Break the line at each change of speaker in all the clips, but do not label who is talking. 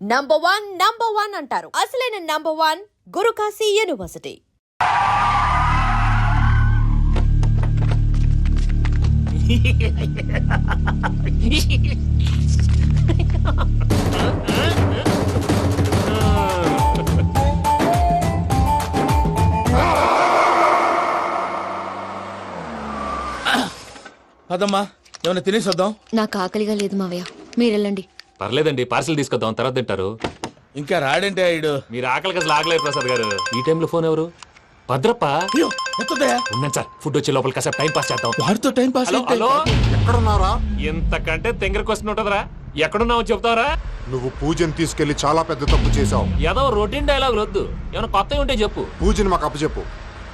Number one number one అంటారు. అసలైన number one Guru Kashi university
పదమ్మా ఏమైనా తినేసి వద్దాం?
నాకు ఆకలిగా లేదు మావయ్య. మీరు వెళ్ళండి.
పర్లేదండి పార్సిల్ తీసుకొద్దాం తర్వాత తింటారు.
ఇంకా రాడంటే ఆయుడు.
మీరు ఆకలికి అసలు ఆగలేదు ప్రసాద్ గారు. ఈ టైంలో ఫోన్ ఎవరు? భద్రప్ప?
అయ్యో ఎత్తదయ్యా
ఉన్నాను సార్ ఫుడ్ వచ్చే లోపల కాసేపు టైం పాస్ చేద్దాం.
వాడితో టైం పాస్
హలో హలో?
ఎక్కడున్నారా
ఇంతకంటే తెంగర క్వశ్చన్ ఉంటుందిరా. ఎక్కడున్నావు చెప్తావరా.
నువ్వు పూజని తీసుకెళ్ళి చాలా పెద్ద తప్పు చేశావు.
ఏదో రొటీన్ డైలాగ్ వద్దు ఏమైనా కొత్తవి ఉంటే చెప్పు.
పూజని మాకు అప్పచెప్పు.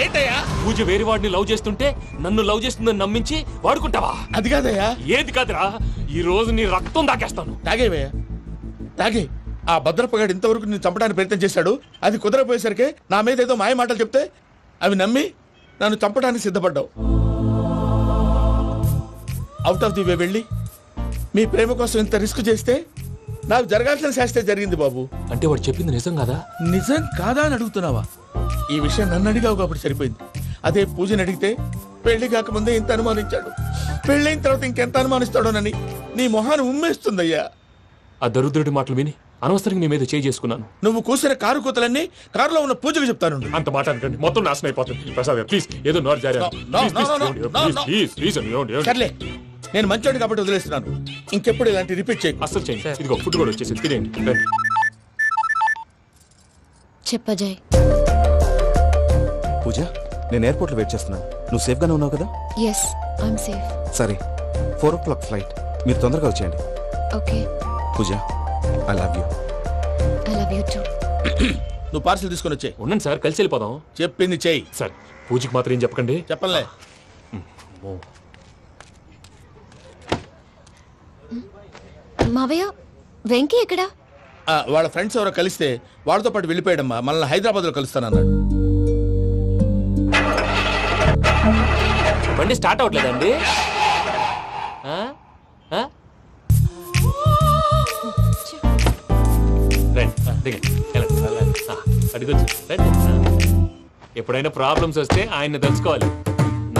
ఏంటయ్యా?
పూజ వేరే వాడిని లవ్ చేస్తుంటే నన్ను లవ్ చేస్తుందని నమ్మించి వాడుకుంటావా?
అది కాదయ్యా.
ఏది కాదురా? ఈ రోజు నీ రక్తం దాకేస్తాను.
తాగేవయ్యా. తాగే. ఆ భద్రపగాడు ఇంతవరకు నేను చంపడానికి ప్రయత్నం చేశాడు. అది కుదరపోయేసరికి నా మీద ఏదో మాయ మాటలు చెప్తే అవి నమ్మి నన్ను చంపడానికి సిద్ధపడ్డావు. అవుట్ ఆఫ్ ది వే వెళ్ళి మీ ప్రేమ కోసం ఇంత రిస్క్ చేస్తే నాకు జరగాల్సిన శాస్త్రే జరిగింది బాబు.
అంటే వాడు చెప్పింది నిజం కదా?
నిజం కాదా అని అడుగుతున్నావా? ఈ విషయం నన్ను అడిగావు కాబట్టి సరిపోయింది. అదే పూజని అడిగితే పెళ్ళి కాకముందే ఇంత అనుమానించాడు. పెళ్ళైన తర్వాత ఇంకెంత అనుమానిస్తాడోనని నీ మొహాన్ని ఉమ్మేస్తుందయ్యా.
ఆ దరిద్రుడి మాటలు విని అనవసరంగా నీ మీద చేయి చేసుకున్నాను.
నువ్వు కూసిన కారు కూతలన్నీ కారులో ఉన్న పూజకు చెప్తాను.
అంత మాట అనకండి. మొత్తం నాశనం అయిపోతుంది. ప్రసాద్ ప్లీజ్ ఏదో నోరు జారీ
సర్లే. నేను మంచోడు కాబట్టి వదిలేస్తున్నాను. ఇంకెప్పుడు ఇలాంటి రిపీట్ చేయకు.
అస్సలు చేయండి. ఇదిగో ఫుడ్ కూడా వచ్చేసి తినేయండి. రండి.
చెప్పజాయ్
పూజ నేను ఎయిర్పోర్ట్లో వెయిట్ చేస్తున్నాను. నువ్వు సేఫ్గానే ఉన్నావు కదా?
ఎస్ ఐఎమ్ సేఫ్
సరే. ఫోర్ ఓ క్లాక్ ఫ్లైట్ మీరు తొందరగా వచ్చేయండి.
Okay.
Pooja I love you
I love you too
నువ్వు పార్సిల్ తీసుకొని వచ్చే
ఉండండి సార్ కలిసి వెళ్ళిపోదాం.
చెప్పింది చెయ్యి.
సార్ పూజకి మాత్రం ఏం చెప్పకండి.
చెప్పలే.
మావయ్య వెంకీ ఎక్కడా?
ఆ, వాళ్ళ ఫ్రెండ్స్ ఎవరో కలిస్తే వాళ్ళతో పాటు వెళ్ళిపోయాడమ్మా. మనల్ని హైదరాబాద్లో కలుస్తానన్నాడు.
బండి స్టార్ట్ అవ్వట్లేదండి. ఆ? ఆ? రండి. దిగండి. వెళ్ళండి. ఆ, అడుగొచ్చు. రండి. ఆ. ఎప్పుడైనా ప్రాబ్లమ్స్ వస్తే ఆయన్ని తెలుసుకోవాలి.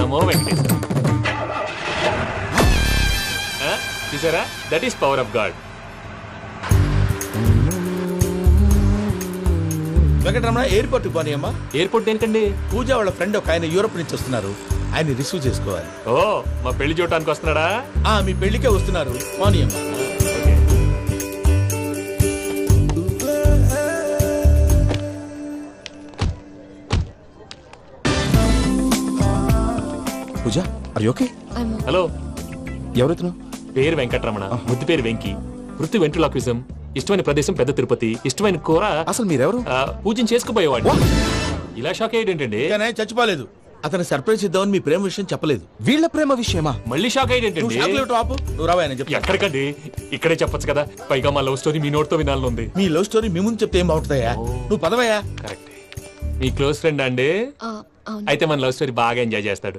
నమో వెంకటేశ్వర. చూసారా? That is power of God
Venkataramana airport పోనీ అమ్మా
ఎయిర్పోర్ట్ ఏంటండి
పూజ వాళ్ళ ఫ్రెండ్ ఒక ఆయన యూరోప్ నుంచి వస్తున్నారు. ఆయన రిసీవ్ చేసుకోవాలి.
ఓ మా పెళ్ళి చూడటానికి వస్తున్నాడా?
ఆ మీ పెళ్ళికే వస్తున్నారు. పోనీ అమ్మా
ఓకే
పూజ అరే ఓకే
హలో
ఎవరైతున్నావు
పేరు వెంకటరమణ ముద్దు పేరు వెంకి. వృత్తి వెంట్రులాక్విజం ఇష్టమైన ప్రదేశం పెద్ద తిరుపతి ఇష్టమైన కూర
అసలు మీరెవరు?
ఆ, పూజను చేసుకుపోయేవాడు ఇలా షాక్
ఆయన చచ్చిపోలేదు. అతను సర్ప్రైజ్ ఇద్దామని మీ ప్రేమ విషయం చెప్పలేదు.
వీళ్ళ ప్రేమ విషయమా?
మళ్ళీ షాక్ అయ్యేటండి ఎక్కడికండి? ఇక్కడే చెప్పొచ్చు కదా. పైగా మా లవ్ స్టోరీ మీ నోటితో వినాలని ఉంది
మీ లవ్ స్టోరీ మీ ముందు చెప్తే ఏం బాగుంటుందయ్యా? నువ్వు పదవయ్యా?
కరెక్ట్. మీ క్లోజ్ ఫ్రెండ్ అండి?
అవును.
అయితే మన లవ్ స్టోరీ బాగా ఎంజాయ్ చేస్తాడు.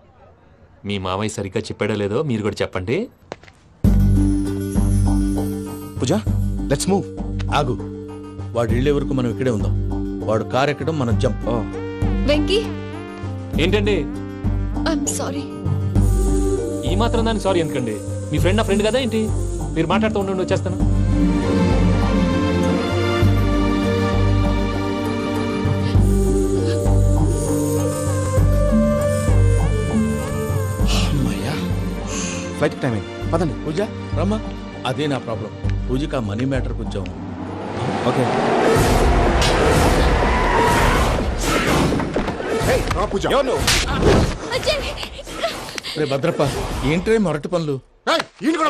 మీ మామయ్య సరిగ్గా చెప్పాడో లేదో మీరు కూడా చెప్పండి.
పూజ లెట్స్ మూవ్
ఆగు. వాడు వెళ్ళే వరకు మనం ఇక్కడే ఉందాం. వాడు కార్ ఎక్కడం మనం జంప్
వెంకీ?
ఏంటండి?
ఐఎమ్ సారీ
ఈ మాత్రం దానికి సారీ ఎందుకండి మీ ఫ్రెండ్ నా ఫ్రెండ్ కదా ఏంటి? మీరు మాట్లాడుతూ ఉండండి వచ్చేస్తాను.
ఫ్లైట్ టైం అయింది పదండి.
పూజ రమ్మా. అదే నా ప్రాబ్లం పూజకి ఆ మనీ మ్యాటర్ కొంచెం.
ఓకే.
రా పూజ.
రే భద్రప్ప ఏంట్రే మొరటి పనులు?
కూడా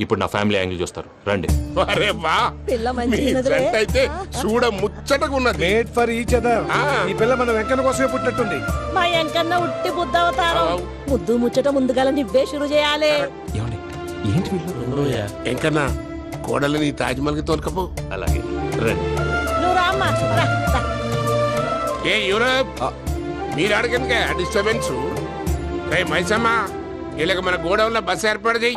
ఇప్పుడు నా ఫ్యామిలీ యాంగిల్ చూస్తారు. రండి.
అరే వా.
పిల్ల
మీ. జంట అయితే చూడ ముచ్చటగా ఉన్నది.
మేడ్ ఫర్ ఈచ్ అదర్ ఈ పిల్ల మన వెంకన్న కోసమే పుట్టినట్టుంది.
మా ఎంకన్న ఉట్టి బుద్ధవతారం ముద్దు ముచ్చట ముందుగాల నువ్వే షురు చేయాలి.
ఏమండి? ఏంటి వీళ్ళు?
ఎంకన్నా కోడలిని తాజ్మహల్కి తోలుకపో.
అలాగే. రండి.
నువ్వు రామ్మా రా, రా.
ఏ యూరప్! మీరు అడగనుక డిస్టర్బెన్స్ రే మైసమ్మ వీళ్ళకి మన గోడౌన్లో బస్సు ఏర్పాటు చేయి.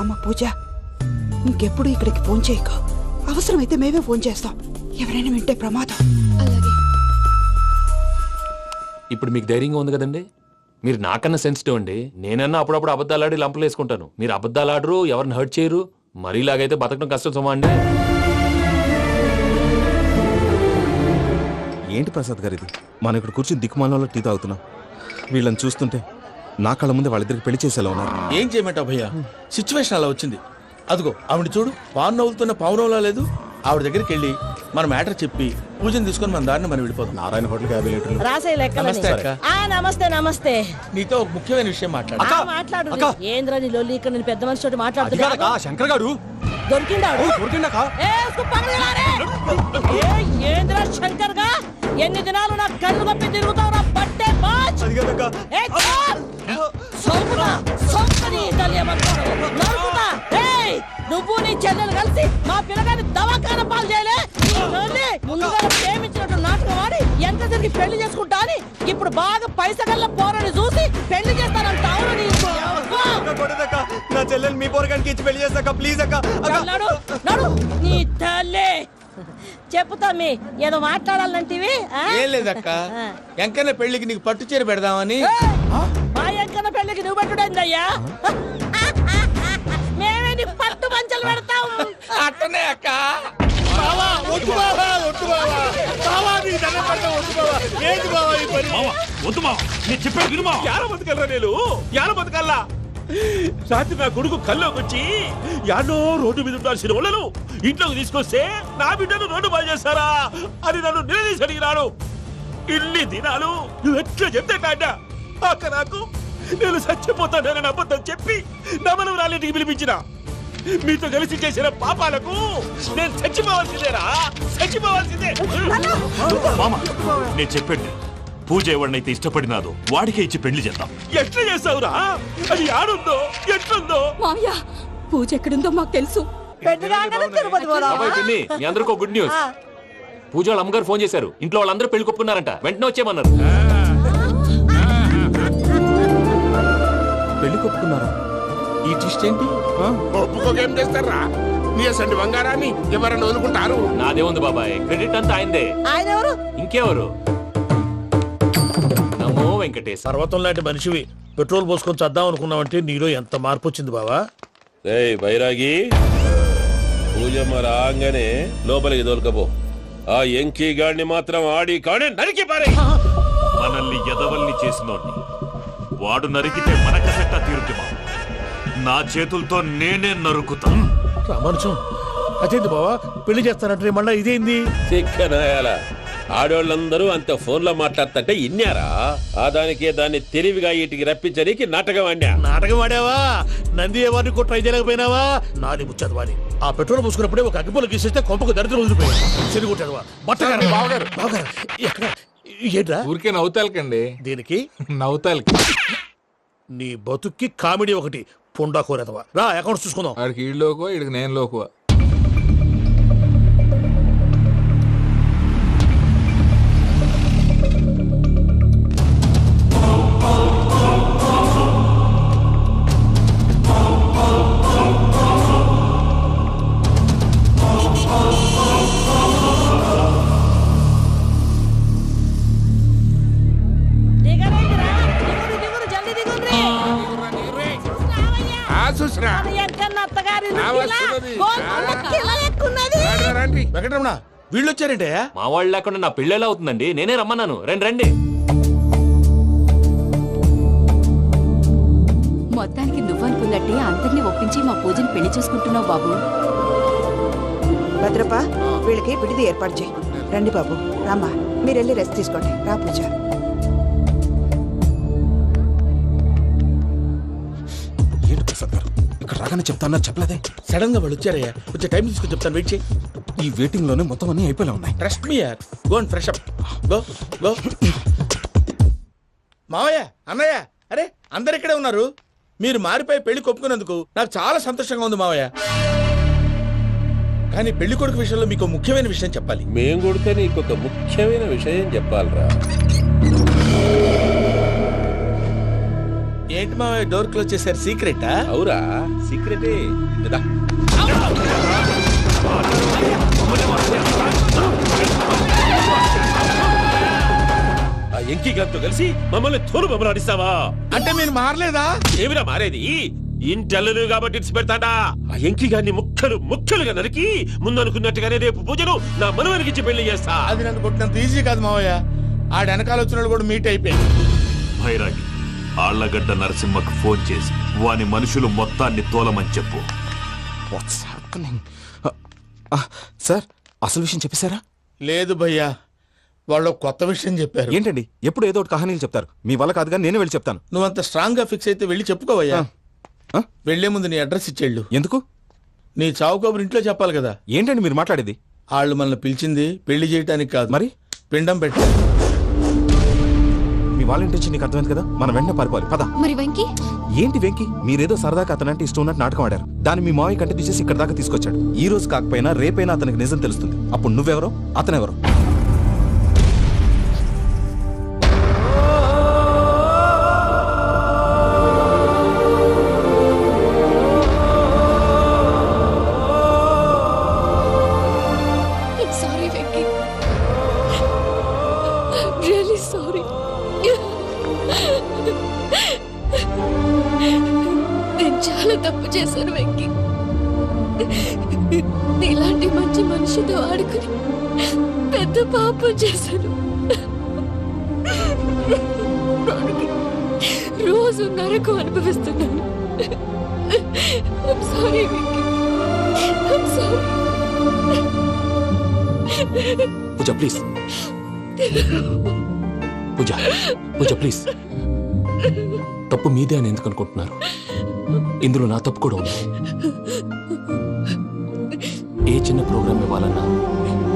అమ్మ పూజ ఇంకెప్పుడు ఇక్కడికి ఫోన్ చేయకు. అవసరమైతే మేమే ఫోన్ చేస్తాం. ఎవరైనా వింటే ప్రమాదం.
అలాగే.
ఇప్పుడు మీకు ధైర్యంగా ఉంది కదండి? మీరు నాకన్నా సెన్సిటివ్ అండి. నేనన్నా అప్పుడప్పుడు అబద్ధాలాడి లంపలు వేసుకుంటాను. మీరు అబద్ధాలు ఆడరు ఎవరిని హర్ట్ చేయరు. మరీ ఇలాగైతే బతకడం కష్టం సుమా అండి.
ఏంటి ప్రసాద్ గారు ఇది? మనం ఇక్కడ కూర్చుని దిక్కుమాలంలో టీ తాగుతున్నాం. వీళ్ళని చూస్తుంటే నా కళ్ళ ముందే వాళ్ళిద్దరికి పెళ్ళి చేసేలా ఉన్నారు.
ఏం చేయమంటావు భయ్యా? సిచ్యువేషన్ అలా వచ్చింది. అదిగో ఆవిడ చూడు. పాను నవ్వులుతున్న పావురంలా లేదు. ఆవిడ దగ్గరికి వెళ్ళి మన మ్యాటర్ చెప్పి పూజను తీసుకొని మన దారిని మనం వెళ్ళిపోతాం
నారాయణ
రాసే లెక్కలని
నమస్తే అక్క.
నమస్తే నమస్తే.
నీతో ఒక ముఖ్యమైన విషయం మాట్లాడు
ఆ, మాట్లాడు. ఏంద్రా నీ లొల్లి ఇక్కడ నేను పెద్ద మనిషి తోటి మాట్లాడుతున్నా
శంకర్ గారు.
ఏ, ఉస్కు! ఏ, ఏంద్రా శంకర్గా? ఎన్ని దినాలు నా కళ్ళు కప్పి తిరుగుతావు నా పట్టే బాచ్ ఏ, చాప్! సొంపుతా, సొంపుని తెలియమంటాడు. నరుకుతా. ఏయ్, నువ్వు నీ చెల్లెలు కలిసి మా పిల్లగాని దవాఖాన పాలు చేయలే? ముందుగా ప్రేమించినట్టు నాటకం ఆడి ఎంత తిరిగి పెళ్ళి చేసుకుంటా అని ఇప్పుడు బాగా పైసగల్ల పోరని చూసి పెళ్ళి చేస్తానంట. అవును నీ.
నా చెల్లెలు మీ పోరగానికి ఇచ్చి పెళ్ళి చేస్తాక ప్లీజ్ అక్క.
నడు నడు నీ తల్లి. చెప్పుతా మీ ఏదో మాట్లాడాలంటివి ఆ?
ఏం లేదక్క. ఎంకన్న పెళ్ళికి నీకు పట్టు చీర పెడదామని.
ఎంకన్న పెళ్ళికి నువ్వు పెట్టుడైందయ్యా? మేమే నీ పట్టు పంచలు పెడతాం?
అట్టనే అక్క. బావా, వద్దు బావా, వద్దు బావా. బావా, నీకు దండం పెడతా, వద్దు బావా. ఏంటి బావా ఈ పని?
వద్దు మా నేను చెప్పాను వినుమా
యాల బతకల్రా నేను? యాల బతకల్లా రాత్రి నా కొడుకు కల్లోకి వచ్చి యాడో రోడ్డు మీద ఉండాల్సిన వాళ్ళను ఇంట్లోకి తీసుకొస్తే నా బిడ్డను రోడ్డు బాగా చేస్తారా? అని నన్ను నిలదీసి అడిగినాడు. ఇన్ని దినాలు నువ్వు ఎట్లా చెప్తే కాడ అక్క నాకు నేను చచ్చిపోతానని అబద్ధం చెప్పి నమ్మను రాలింటికి పిలిపించిన. మీతో కలిసి చేసిన పాపాలకు నేను చచ్చిపోవాల్సిందేరా? చచ్చిపోవాల్సిందే.
మామ నేను చెప్పండి పూజ ఎవరినైతే ఇష్టపడినాదో వాడికే ఇచ్చి పెళ్ళి చేద్దాం.
ఎట్లా చేస్తావురా? అది ఆడుందో ఎట్లుందో?
మామయ్య పూజ ఎక్కడుందో మాకు తెలుసు.
పిన్ని మీ అందరికీ గుడ్ న్యూస్. పూజ వాళ్ళ అమ్మగారు ఫోన్ చేశారు. ఇంట్లో వాళ్ళందరూ పెళ్ళి కొప్పుకున్నారంట. వెంటనే వచ్చేయమన్నారు.
పెళ్ళి కొప్పుకున్నారా
ఈ ట్విస్ట్ ఏంటి?
ఒప్పుకోకేం చేస్తారా? నీ అసంటి బంగారాన్ని ఎవరైనా వదులుకుంటారు?
నాదే ఉంది బాబాయ్. క్రెడిట్ అంతా ఆయనదే.
ఆయన ఎవరు?
ఇంకెవరు? నమో వెంకటేశ్.
పర్వతం లాంటి మనిషివి. పెట్రోల్ పోసుకొని చద్దాం అనుకున్నావంటే నీలో ఎంత మార్పు వచ్చింది బావా?
ఏయ్ బైరాగి. పూజమ్మ రాగానే లోపలికి దొరకపో. ఆ ఎంకీ గాడిని మాత్రం ఆడి కాడే నరికి పారే
మనల్ని ఎదవల్ని చేసినోడ్ని. వాడు నరికితే మనక సెట్ట తీరుతుమా నా చేతులతో నేనే నరుకుతా.
రామానుజం అదేంటి బావా? పెళ్ళి చేస్తానంటే మళ్ళా ఇదేంది?
చిక్కనాయాల. ఆడోళ్ళందరూ అంత ఫోన్లో మాట్లాడుతుంటే ఇన్నారా? ఆ దానికే దాన్ని తెలివిగా ఇటుకి రప్పించడానికి నాటకం ఆడా
నాటకం ఆడావా? నంది ఎవరిని కూడా ట్రై చేయలేకపోయినావా నాది ముచ్చదు వాడి ఆ పెట్రోల్ పోసుకున్నప్పుడే ఒక అగ్గిపుల్ల గీసేస్తే కొంపకు దరిద్రం వదిలిపోయింది. చెరి కొట్టాడు బట్టగారు. బావగారు. బావగారు ఎక్కడ? ఏంట్రా?
ఊరికే నవ్వుతాలకండి.
దీనికి?
నవ్వుతాలకి.
నీ బతుక్కి కామెడీ ఒకటి పుండా కోరేదవా రా అకౌంట్స్ చూసుకుందాం.
వాడికి ఈడులోకో ఇడికి నేను లోకువ?
వచ్చారంటే
మా వాళ్ళు లేకుండా నా పెళ్ళెలా అవుతుందండి? నేనే రమ్మన్నాను. రండి రండి.
మొత్తానికి నువ్వనుకున్నట్టే అందరినీ ఒప్పించి మా పూజని పెళ్ళి చేసుకుంటున్నావు బాబు.
భద్రప్ప వీళ్ళకి విడిది ఏర్పాటు చేయి. రండి బాబు రామ్మా. మీరు వెళ్ళి రెస్ట్ తీసుకోండి. రా పూజ.
ఏంటి ప్రసాద్ గారు? ఇక్కడ రాగానే చెప్తాన్నారు చెప్పలేదే.
సడన్గా వాళ్ళు వచ్చారయ్యా. కొంచెం టైం తీసుకొని చెప్తాను. వెయిట్ చేయి.
ఈ వెయిటింగ్లోనే మొత్తం అన్ని అయిపోయినా ఉన్నాయి.
ట్రస్ట్ మీ యార్ go and fresh up go go మావయ్య అన్నయ్య అరే అందరు ఇక్కడే ఉన్నారు. మీరు మారిపోయి పెళ్ళి కొప్పుకున్నందుకు నాకు చాలా సంతోషంగా ఉంది మావయ్య. కానీ పెళ్ళి కొడుకు విషయంలో మీకు ముఖ్యమైన విషయం చెప్పాలి.
మేం కొడుక నీకు ఒక ముఖ్యమైన విషయం చెప్పాలరా.
ఏంటి మావయ్య డోర్ క్లోజ్ చేశారు? సీక్రెటా
అవురా సీక్రెటే కదా ఆ ఎంకి గారితో కలిసి మమ్మల్ని తోలు బొమ్మలాడిస్తావా?
అంటే మీరు మారలేదా?
ఏమిరా మారేది? ఇంటల్లులు కాబట్టి ఇడిచి పెడతాడా ఆ ఎంకి గారిని ముక్కలు ముక్కలుగా నరికి ముందు అనుకున్నట్టుగానే రేపు పూజను నా మనవనికిచ్చి పెళ్ళి చేస్తా.
అది నన్ను కొట్టినంత ఈజీ కాదు మావయ్య. ఆ వెనకాల వచ్చిన వాళ్ళు కూడా మీట్ అయిపోయింది
భైరాగి ఆళ్ళగడ్డ నరసింహకు ఫోన్ చేసి వాని మనుషులు మొత్తాన్ని తోలమని చెప్పు.
వాట్స్ హ్యాపెనింగ్ సార్ అసలు విషయం చెప్పేశారా?
లేదు భయ్యా వాళ్ళు కొత్త విషయం చెప్పారు.
ఏంటండి? ఎప్పుడు ఏదో ఒకటి కహానీలు చెప్తారు. మీ వల్ల కాదు కానీ నేనే వెళ్ళి చెప్తాను.
నువ్వంత స్ట్రాంగ్గా ఫిక్స్ అయితే వెళ్ళి చెప్పుకోవయ్యా
ఆ?
వెళ్ళే ముందు నీ అడ్రస్ ఇచ్చేళ్ళు.
ఎందుకు?
నీ చావు కబురు ఇంట్లో చెప్పాలి కదా.
ఏంటండి మీరు మాట్లాడేది?
వాళ్ళు మనల్ని పిలిచింది పెళ్ళి చేయటానికి కాదు.
మరి?
పిండం పెట్టి
మీ వాళ్ళ ఇంటి నీకు అర్థమైంది కదా? మనం వెంటనే పారిపోవాలి. పద.
మరి వెంకి?
ఏంటి వెంకి? మీరేదో సరదాగా అతనంటే ఇష్టం ఉన్నట్టు నాటకం ఆడారు. దాన్ని మీ మావయ్య కంటే తీసేసి ఇక్కడ దాకా తీసుకొచ్చాడు. ఈ రోజు కాకపోయినా రేపైనా అతనికి నిజం తెలుస్తుంది. అప్పుడు నువ్వెవరో? అతనెవరో?
పూజ ప్లీజ్ పూజ పూజ ప్లీజ్ తప్పు మీదే అని ఎందుకు అనుకుంటున్నారు? ఇందులో నా తప్పు కూడా ఉంది. ఏ చిన్న ప్రోగ్రామ్ ఇవ్వాలన్నా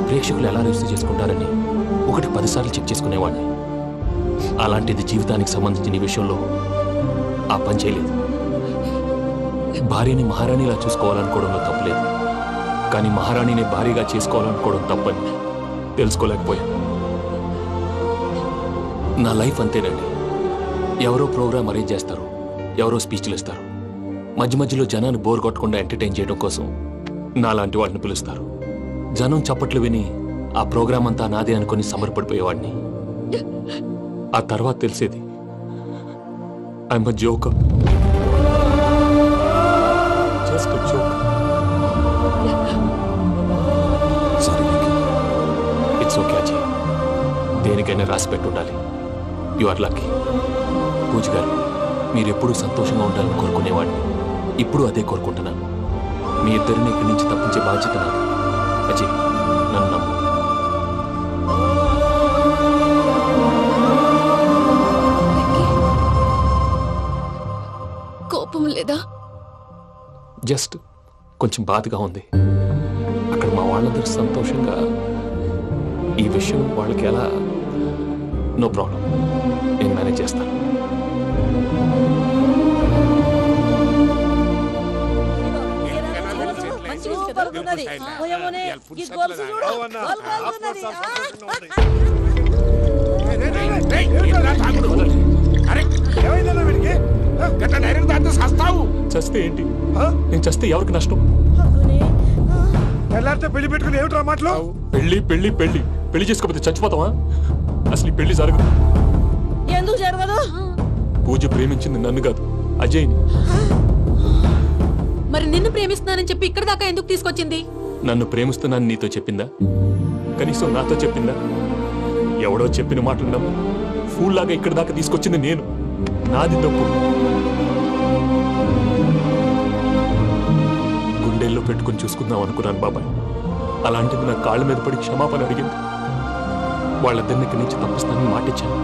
ప్రేక్షకులు ఎలా రిసీవ్ చేసుకుంటారని ఒకటి పదిసార్లు చెక్ చేసుకునేవాడిని. అలాంటిది జీవితానికి సంబంధించిన విషయంలో ఆ పని చేయలేదు. భార్యని మహారాణిలా చూసుకోవాలనుకోవడంలో తప్పులేదు కానీ మహారాణిని భారీగా చేసుకోవాలనుకోవడం తప్పని తెలుసుకోలేకపోయా నా లైఫ్ అంతేనండి. ఎవరో ప్రోగ్రామ్ అరేంజ్ చేస్తారు ఎవరో స్పీచ్లు ఇస్తారు. మధ్య మధ్యలో జనాన్ని బోర్ కొట్టకుండా ఎంటర్టైన్ చేయడం కోసం నాలాంటి వాడిని పిలుస్తారు. జనం చప్పట్లు విని ఆ ప్రోగ్రాం అంతా నాదే అనుకుని సమర్పడిపోయేవాడిని ఆ తర్వాత తెలిసేది I'm a joke just joke దేనికైనా రాసి పెట్టుండాలి? You are lucky Pooja garu మీరు ఎప్పుడూ సంతోషంగా ఉండాలని కోరుకునేవాడిని. ఇప్పుడు అదే కోరుకుంటున్నాను. మీ ఇద్దరిని ఇక్కడి నుంచి తప్పించే బాధ్యత నాది. అజయ్ నన్ను నమ్ము.
కోపం లేదా?
జస్ట్ కొంచెం బాధగా ఉంది. అక్కడ మా వాళ్ళందరూ సంతోషంగా ఈ విషయం వాళ్ళకి ఎలా నో ప్రాబ్లం నేను మేనేజ్ చేస్తాను చస్తే ఏంటి? నేను చస్తే ఎవరికి నష్టం?
తెల్లారితే పెళ్ళి పెట్టుకుని ఏమిట్రా మాటలు?
పెళ్ళి పెళ్ళి పెళ్ళి. పెళ్ళి చేసుకోకపోతే చచ్చిపోతావా? అసలు ఈ పెళ్ళి జరగదు.
ఎందుకు జరగదు?
పూజ ప్రేమించింది నన్ను కాదు అజయ్ని.
మరి నిన్ను ప్రేమిస్తున్నానని చెప్పి ఇక్కడ దాకా ఎందుకు తీసుకొచ్చింది?
నన్ను ప్రేమిస్తున్నాను నీతో చెప్పిందా? కనీసం నాతో చెప్పిందా? ఎవడో చెప్పిన మాటలు నమ్ము. ఫూల్ లాగా ఇక్కడి దాకా తీసుకొచ్చింది నేను. నాది తప్పు. గుండెల్లో పెట్టుకుని చూసుకుందాం అనుకున్నాను బాబాయ్. అలాంటిది నా కాళ్ళ మీద పడి క్షమాపణ అడిగింది. వాళ్ళిద్దరిని ఇక్కడి నుంచి తప్పిస్తానని మాటిచ్చాను.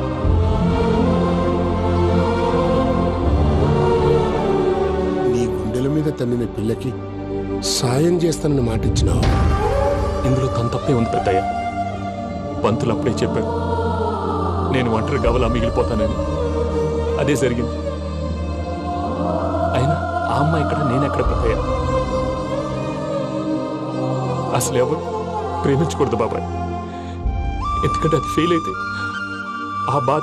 నీ గుండెల మీద తన్నిన పిల్లకి సాయం చేస్తానని మాట ఇచ్చినావు
ఇందులో తన తప్పే ఉంది పెద్దయ్య. పంతులు అప్పుడే చెప్పాడు నేను ఒంటరి గవలా మిగిలిపోతానని. అదే జరిగింది. ఆ అమ్మాయి ఎక్కడ? నేను ఎక్కడ పెద్దయ్యా? అసలు ఎవరు? ప్రేమించకూడదు బాబాయ్. ఎందుకంటే అది ఫెయిల్ అయితే ఆ బాధ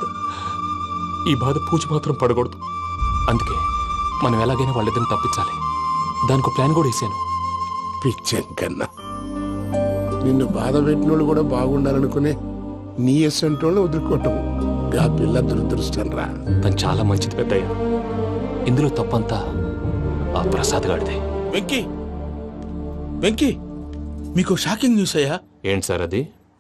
ఈ బాధ పూజ మాత్రం పడకూడదు. అందుకే మనం ఎలాగైనా వాళ్ళిద్దరిని తప్పించాలి. దానికి ప్లాన్ కూడా వేసాను.
పిచ్చెంకన్నా నిన్ను బాధ పెట్టినోళ్ళు కూడా బాగుండాలనుకునే నీ ఎస్సంటోళ్ళు వదులుకోవటం ఆ పిల్ల దురదృష్టం రా.
తను చాలా మంచిది పెద్దయ్య. ఇందులో తప్పంతా ఆ ప్రసాద్ గాడిదే
వెంకీ! వెంకీ! మీకు షాకింగ్ న్యూస్ అయ్యా?
ఏంటి సార్ అది?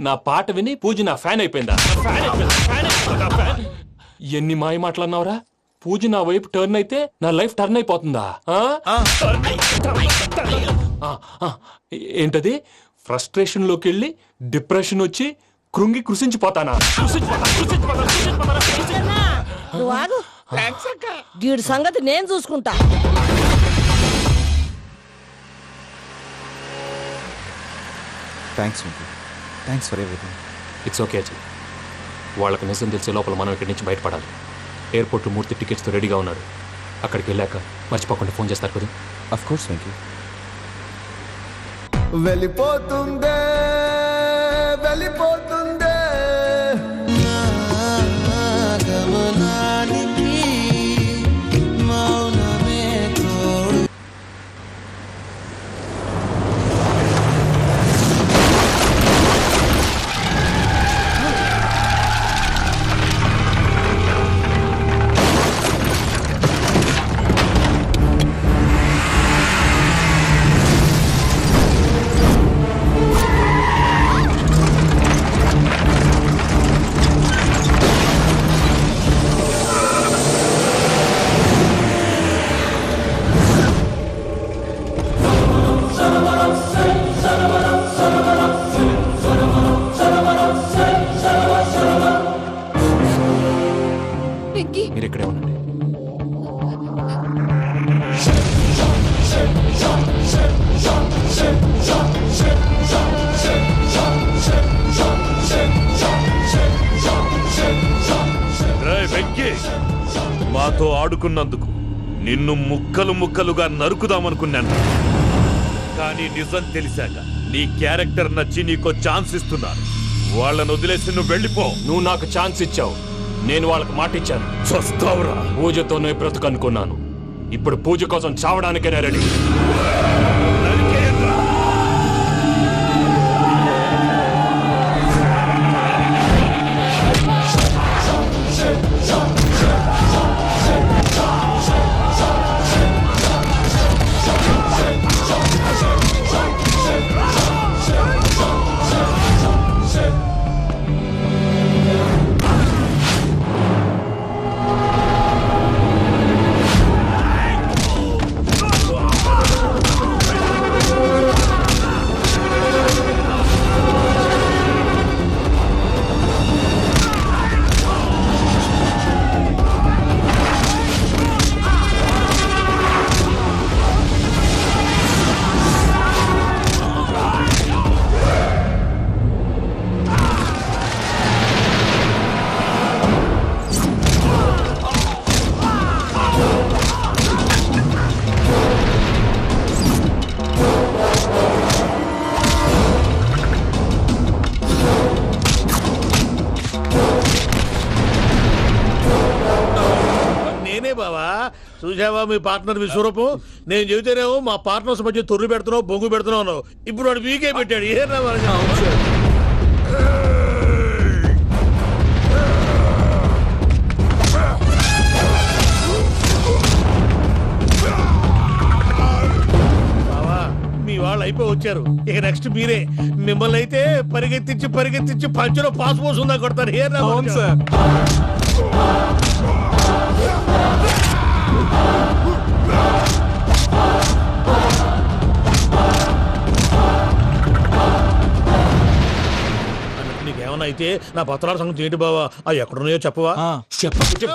నా పాట విని పూజ నా ఫ్యాన్ అయిపోయిందా ఫ్యాన్ అయిపోయిందా? ఫ్యాన్ అయిపోయిందా? ఫ్యాన్? ఎన్ని మాయ మాటలన్నావురా పూజ నా వైపు టర్న్ అయితే నా లైఫ్ టర్న్ అయిపోతుందా ఆ?
ఆ.
ఆ, ఆ, ఏంటది ఫ్రస్ట్రేషన్లోకి వెళ్ళి డిప్రెషన్ వచ్చి కృంగి కృషించిపోతానా.
నువ్వు ఆగు వీడి సంగతి నేను చూసుకుంటా
thanks Venky thanks for everything
it's okay Ajay వాళ్ళకి నిజం తెలిసే లోపల మనం ఇక్కడి నుంచి బయటపడాలి. ఎయిర్పోర్ట్లో మూర్తి టికెట్స్తో రెడీగా ఉన్నాడు. అక్కడికి వెళ్ళాక మర్చిపోకుండా ఫోన్ చేస్తారు కదా?
అఫ్ కోర్స్ వెంకీ
వెళ్ళిపోతుందే వెళ్ళిపోతుందే.
మాతో ఆడుకున్నందుకు నిన్ను ముక్కలు ముక్కలుగా నరుకుదామనుకున్నాను. కానీ నిజం తెలిసాక నీ క్యారెక్టర్ నచ్చి నీకో ఛాన్స్ ఇస్తున్నారు వాళ్ళను వదిలేసి నువ్వు వెళ్ళిపో.
నువ్వు నాకు ఛాన్స్ ఇచ్చావు. నేను వాళ్ళకి మాట ఇచ్చాను.
చస్తావురా.
పూజతోనే బ్రతుకు అనుకున్నాను ఇప్పుడు పూజ కోసం చావడానికైనా రెడీ.
మీ పార్ట్నర్ విశ్వరూపం నేను చెబితేనేమో మా పార్ట్నర్స్ మధ్య తొర్రు పెడుతున్నావు బొంగు పెడుతున్నావు ఇప్పుడు వాడు వీకే పెట్టాడు. ఏ మీ వాళ్ళు అయిపోయి వచ్చారు. ఇక నెక్స్ట్ మీరే. మిమ్మల్ని అయితే పరిగెత్తించి పరిగెత్తించి పంచులో పాస్ పోసుందా ఉందా కొడతారు. ఏ సార్. అయితే నా పత్రాల సంగతి ఏంటి బావా? అవి ఎక్కడున్నాయో చెప్పవా?
చెప్పు. చెప్పు.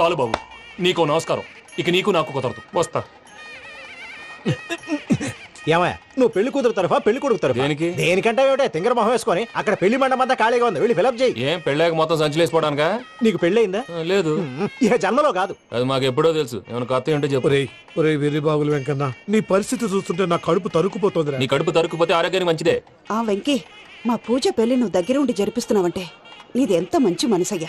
చాలు బాబు. నీకు నమస్కారం. ఇక నీకు నాకు కుదరదు. వస్తా.
ఏమయ్య నువ్వు పెళ్ళి కూతురు తరఫా పెళ్ళి కొడుకు తరఫా?
దేనికి?
దేనికంటే ఏమిటే తింగర మొహం వేసుకొని అక్కడ పెళ్ళి మండపం అంతా ఖాళీగా ఉంది. వెళ్ళి ఫిలప్ చేయి.
ఏం పెళ్ళాక మొత్తం సంచలేసిపోవడానికా
నీకు పెళ్ళయిందా?
లేదు.
ఇక జన్మలో కాదు.
అది మాకు ఎప్పుడో తెలుసు. ఏమైనా కొత్త ఏంటో చెప్పు.
ఒరేయ్ ఒరేయ్ వెర్రి బాబులు వెంకన్న నీ పరిస్థితి చూస్తుంటే నా కడుపు తరుక్కుపోతోందిరా.
నీ కడుపు తరుక్కుపోతే ఆరోగ్యానికి మంచిదే.
ఆ వెంకీ మా పూజ పెళ్ళి నువ్వు దగ్గర ఉండి జరిపిస్తున్నావంటే నీది ఎంత మంచి మనసయ్యా.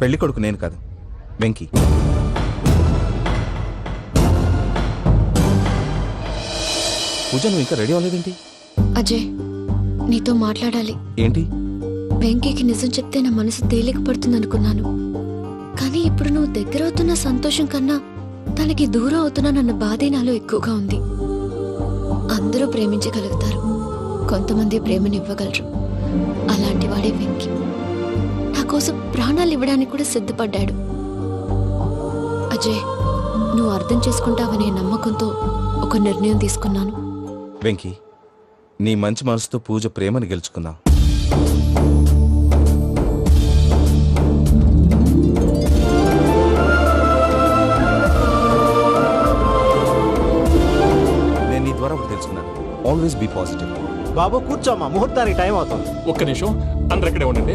పెళ్ళి కొడుకు నేను కాదు. వెంకీ. పూజ నువ్వు ఇంకా రెడీ అవ్వలేదేంటి?
అజయ్ నీతో మాట్లాడాలి.
ఏంటి?
వెంకీకి నిజం చెప్తే నా మనసు తేలిక పడుతుంది అనుకున్నాను కానీ ఇప్పుడు నువ్వు దగ్గర అవుతున్న సంతోషం కన్నా తనకి దూరం అవుతున్నానన్న బాధే నాలో ఎక్కువగా ఉంది. అందరూ ప్రేమించగలుగుతారు. కొంతమంది ప్రేమనివ్వగలరు. అలాంటి వాడే వెంకి. నా కోసం ప్రాణాలు ఇవ్వడానికి కూడా సిద్ధపడ్డాడు. అజయ్ నువ్వు అర్థం చేసుకుంటావనే నమ్మకంతో ఒక నిర్ణయం తీసుకున్నాను.
వెంకీ నీ మంచి మనసుతో పూజ ప్రేమని గెలుచుకుందాం. నేను నీ ద్వారా ఒకటి తెలుసుకున్నాను. ఆల్వేస్ బీ పాజిటివ్
బాబు కూర్చోమ్మా. ముహూర్తానికి టైం అవుతుంది.
ఒక్క నిమిషం. అందరు ఇక్కడే ఉండండి.